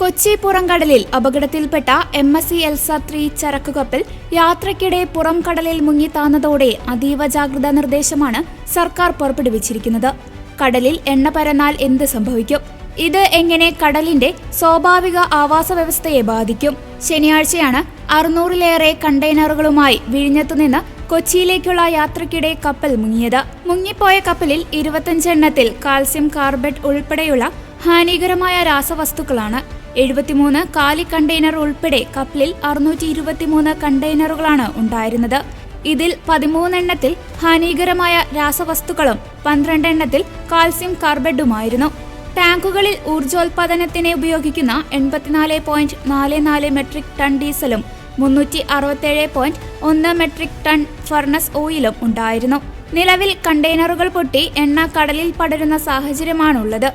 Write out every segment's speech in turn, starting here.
കൊച്ചി പുറംകടലിൽ അപകടത്തിൽപ്പെട്ട M S C Elsa three ചരക്കു കപ്പൽ യാത്രയ്ക്കിടെ പുറം കടലിൽ മുങ്ങിത്താന്നതോടെ അതീവ ജാഗ്രതാ നിർദ്ദേശമാണ് സർക്കാർ പുറപ്പെടുവിച്ചിരിക്കുന്നത്. കടലിൽ എണ്ണ പരന്നാൽ എന്ത് സംഭവിക്കും? ഇത് എങ്ങനെ കടലിന്റെ സ്വാഭാവിക ആവാസ വ്യവസ്ഥയെ ബാധിക്കും? ശനിയാഴ്ചയാണ് അറുന്നൂറിലേറെ കണ്ടെയ്നറുകളുമായി വിഴിഞ്ഞത്തുനിന്ന് കൊച്ചിയിലേക്കുള്ള യാത്രയ്ക്കിടെ കപ്പൽ മുങ്ങിയത്. മുങ്ങിപ്പോയ കപ്പലിൽ ഇരുപത്തിയഞ്ചെണ്ണത്തിൽ കാൽസ്യം കാർബറ്റ് ഉൾപ്പെടെയുള്ള ഹാനികരമായ രാസവസ്തുക്കളാണ്. എഴുപത്തിമൂന്ന് കാലി കണ്ടെയ്നർ ഉൾപ്പെടെ കപ്പലിൽ അറുന്നൂറ്റി ഇരുപത്തിമൂന്ന് കണ്ടെയ്നറുകളാണ് ഉണ്ടായിരുന്നത്. ഇതിൽ പതിമൂന്നെണ്ണത്തിൽ ഹാനികരമായ രാസവസ്തുക്കളും പന്ത്രണ്ടെണ്ണത്തിൽ കാൽസ്യം കാർബഡുമായിരുന്നു. ടാങ്കുകളിൽ ഊർജോൽപാദനത്തിന് ഉപയോഗിക്കുന്ന എൺപത്തിനാല് പോയിന്റ് നാല് നാല് മെട്രിക് ടൺ ഡീസലും മുന്നൂറ്റി അറുപത്തേഴ് പോയിന്റ് ഒന്ന് മെട്രിക് ടൺ ഫർണസ് ഓയിലും ഉണ്ടായിരുന്നു. നിലവിൽ കണ്ടെയ്നറുകൾ പൊട്ടി എണ്ണ കടലിൽ പടരുന്ന സാഹചര്യമാണുള്ളത്.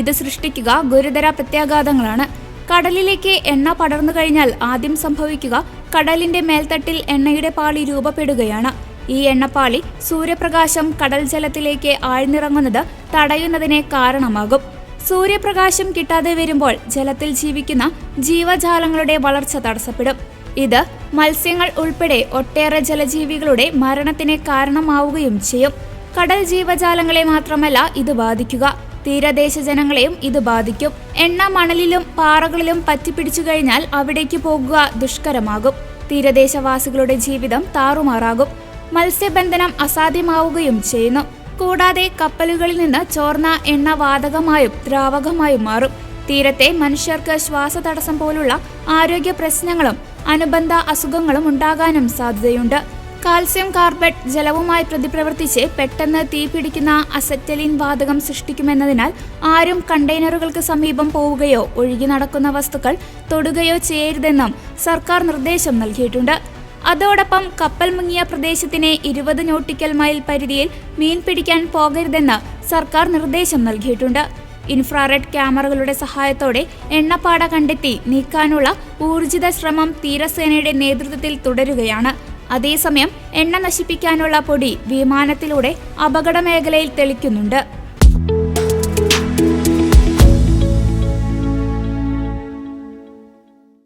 ഇത് സൃഷ്ടിക്കുക ഗുരുതര പ്രത്യാഘാതങ്ങളാണ്. കടലിലേക്ക് എണ്ണ പടർന്നു കഴിഞ്ഞാൽ ആദ്യം സംഭവിക്കുക കടലിന്റെ മേൽത്തട്ടിൽ എണ്ണയുടെ പാളി രൂപപ്പെടുകയാണ്. ഈ എണ്ണപ്പാളി സൂര്യപ്രകാശം കടൽ ജലത്തിലേക്ക് ആഴ്ന്നിറങ്ങുന്നത് തടയുന്നതിന് കാരണമാകും. സൂര്യപ്രകാശം കിട്ടാതെ വരുമ്പോൾ ജലത്തിൽ ജീവിക്കുന്ന ജീവജാലങ്ങളുടെ വളർച്ച തടസ്സപ്പെടും. ഇത് മത്സ്യങ്ങൾ ഉൾപ്പെടെ ഒട്ടേറെ ജലജീവികളുടെ മരണത്തിന് കാരണമാവുകയും ചെയ്യും. കടൽ ജീവജാലങ്ങളെ മാത്രമല്ല ഇത് ബാധിക്കുക. തീരദേശ ജനങ്ങളെയും ഇത് ബാധിക്കും. എണ്ണ മണലിലും പാറകളിലും പറ്റിപ്പിടിച്ചു കഴിഞ്ഞാൽ അവിടേക്ക് പോകുക ദുഷ്കരമാകും. തീരദേശവാസികളുടെ ജീവിതം താറുമാറാകും. മത്സ്യബന്ധനം അസാധ്യമാവുകയും ചെയ്യുന്നു. കൂടാതെ കപ്പലുകളിൽ നിന്ന് ചോർന്ന എണ്ണ വാതകമായും ദ്രാവകമായും മാറും. തീരത്തെ മനുഷ്യർക്ക് ശ്വാസതടസ്സം പോലുള്ള ആരോഗ്യ പ്രശ്നങ്ങളും അനുബന്ധ അസുഖങ്ങളും ഉണ്ടാകാനും സാധ്യതയുണ്ട്. കാൽസ്യം കാർബറ്റ് ജലവുമായി പ്രതിപ്രവർത്തിച്ച് പെട്ടെന്ന് തീപിടിക്കുന്ന അസറ്റലിൻ വാതകം സൃഷ്ടിക്കുമെന്നതിനാൽ ആരും കണ്ടെയ്നറുകൾക്ക് സമീപം പോവുകയോ ഒഴുകി നടക്കുന്ന വസ്തുക്കൾ തൊടുകയോ ചെയ്യരുതെന്നും സർക്കാർ നിർദ്ദേശം നൽകിയിട്ടുണ്ട്. അതോടൊപ്പം കപ്പൽ മുങ്ങിയ പ്രദേശത്തിനെ ഇരുപത് നോട്ടിക്കൽ മൈൽ പരിധിയിൽ മീൻ പിടിക്കാൻ പോകരുതെന്ന് സർക്കാർ നിർദ്ദേശം നൽകിയിട്ടുണ്ട്. ഇൻഫ്രാറെഡ് ക്യാമറകളുടെ സഹായത്തോടെ എണ്ണപ്പാട കണ്ടെത്തി നീക്കാനുള്ള ഊർജിത ശ്രമം തീരസേനയുടെ നേതൃത്വത്തിൽ തുടരുകയാണ്. അതേസമയം എണ്ണ നശിപ്പിക്കാനുള്ള പൊടി വിമാനത്തിലൂടെ അപകട മേഖലയിൽ തെളിക്കുന്നുണ്ട്